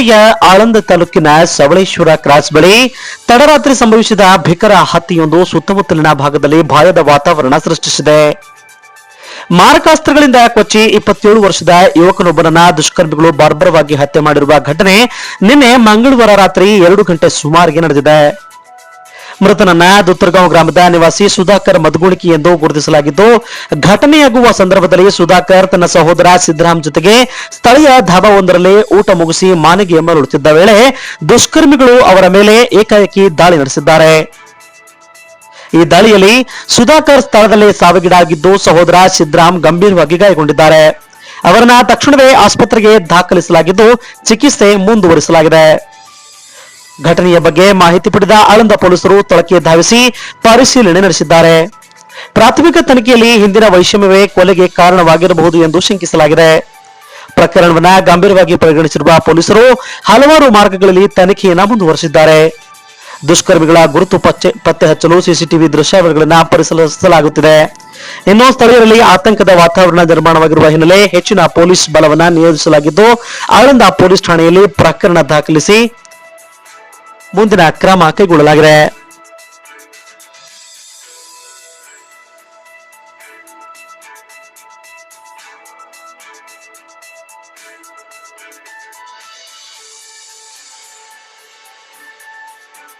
ಜಿಲ್ಲೆಯ ಆಳಂದ ತಾಲೂಕಿನ ಸವಳೇಶ್ವರ ಕ್ರಾಸ್ ಬಳಿ ತಡರಾತ್ರಿ ಸಂಭವಿಸಿದ ಭೀಕರ ಹತ್ಯೆಯೊಂದು ಸುತ್ತಮುತ್ತಲಿನ ಭಾಗದಲ್ಲಿ ಭಯದ ವಾತಾವರಣ ಸೃಷ್ಟಿಸಿದೆ. ಮಾರಕಾಸ್ತ್ರಗಳಿಂದ ಕೊಚ್ಚಿ ಇಪ್ಪತ್ತೇಳು ವರ್ಷದ ಯುವಕನೊಬ್ಬನನ್ನ ದುಷ್ಕರ್ಮಿಗಳು ಬರ್ಬರವಾಗಿ ಹತ್ಯೆ ಮಾಡಿರುವ ಘಟನೆ ನಿನ್ನೆ ಮಂಗಳವಾರ ರಾತ್ರಿ ಎರಡು ಗಂಟೆ ಸುಮಾರಿಗೆ ನಡೆದಿದೆ. ಮೃತನನ್ನ ದುತ್ತರ್ಗಾಂವ್ ಗ್ರಾಮದ ನಿವಾಸಿ ಸುಧಾಕರ್ ಮದ್ಗುಣಿಕಿ ಎಂದು ಗುರುತಿಸಲಾಗಿದ್ದು, ಘಟನೆಯಾಗುವ ಸಂದರ್ಭದಲ್ಲಿ ಸುಧಾಕರ್ ತನ್ನ ಸಹೋದರ ಸಿದ್ದರಾಮ್ ಜೊತೆಗೆ ಸ್ಥಳೀಯ ಧಾಬಾವೊಂದರಲ್ಲಿ ಊಟ ಮುಗಿಸಿ ಮಾನಿಗೆ ಮರಳುತ್ತಿದ್ದ ವೇಳೆ ದುಷ್ಕರ್ಮಿಗಳು ಅವರ ಮೇಲೆ ಏಕಾಏಕಿ ದಾಳಿ ನಡೆಸಿದ್ದಾರೆ. ಈ ದಾಳಿಯಲ್ಲಿ ಸುಧಾಕರ್ ಸ್ಥಳದಲ್ಲೇ ಸಾವಿಗೀಡಾಗಿದ್ದು, ಸಹೋದರ ಸಿದ್ದರಾಮ್ ಗಂಭೀರವಾಗಿ ಗಾಯಗೊಂಡಿದ್ದಾರೆ. ಅವರನ್ನ ತಕ್ಷಣವೇ ಆಸ್ಪತ್ರೆಗೆ ದಾಖಲಿಸಲಾಗಿದ್ದು, ಚಿಕಿತ್ಸೆ ಮುಂದುವರಿಸಲಾಗಿದೆ. ಘಟನೆಯ ಬಗ್ಗೆ ಮಾಹಿತಿ ಪಡೆದ ಆಳಂದ ಪೊಲೀಸರು ಸ್ಥಳಕ್ಕೆ ಧಾವಿಸಿ ಪರಿಶೀಲನೆ ನಡೆಸಿದ್ದಾರೆ. ಪ್ರಾಥಮಿಕ ತನಿಖೆಯಲ್ಲಿ ಹಿಂದಿನ ವೈಷಮ್ಯವೇ ಕೊಲೆಗೆ ಕಾರಣವಾಗಿರಬಹುದು ಎಂದು ಶಂಕಿಸಲಾಗಿದೆ. ಪ್ರಕರಣವನ್ನ ಗಂಭೀರವಾಗಿ ಪರಿಗಣಿಸಿರುವ ಪೊಲೀಸರು ಹಲವಾರು ಮಾರ್ಗಗಳಲ್ಲಿ ತನಿಖೆಯನ್ನ ಮುಂದುವರೆಸಿದ್ದಾರೆ. ದುಷ್ಕರ್ಮಿಗಳ ಗುರುತು ಪಚ್ಚೆ, ಪತ್ತೆ ಹಚ್ಚಲು ಸಿಸಿಟಿವಿ ದೃಶ್ಯಾವಳಿಗಳನ್ನ ಪರಿಶೀಲಿಸಲಾಗುತ್ತಿದೆ. ಇನ್ನು ಸ್ಥಳೀಯರಲ್ಲಿ ಆತಂಕದ ವಾತಾವರಣ ನಿರ್ಮಾಣವಾಗಿರುವ ಹಿನ್ನೆಲೆ ಹೆಚ್ಚಿನ ಪೊಲೀಸ್ ಬಲವನ್ನ ನಿಯೋಜಿಸಲಾಗಿದ್ದು, ಆಳಂದ ಪೊಲೀಸ್ ಠಾಣೆಯಲ್ಲಿ ಪ್ರಕರಣ ದಾಖಲಿಸಿ ಮುಂದಿನ ಕ್ರಮ ಕೈಗೊಳ್ಳಲಾಗಿದೆ.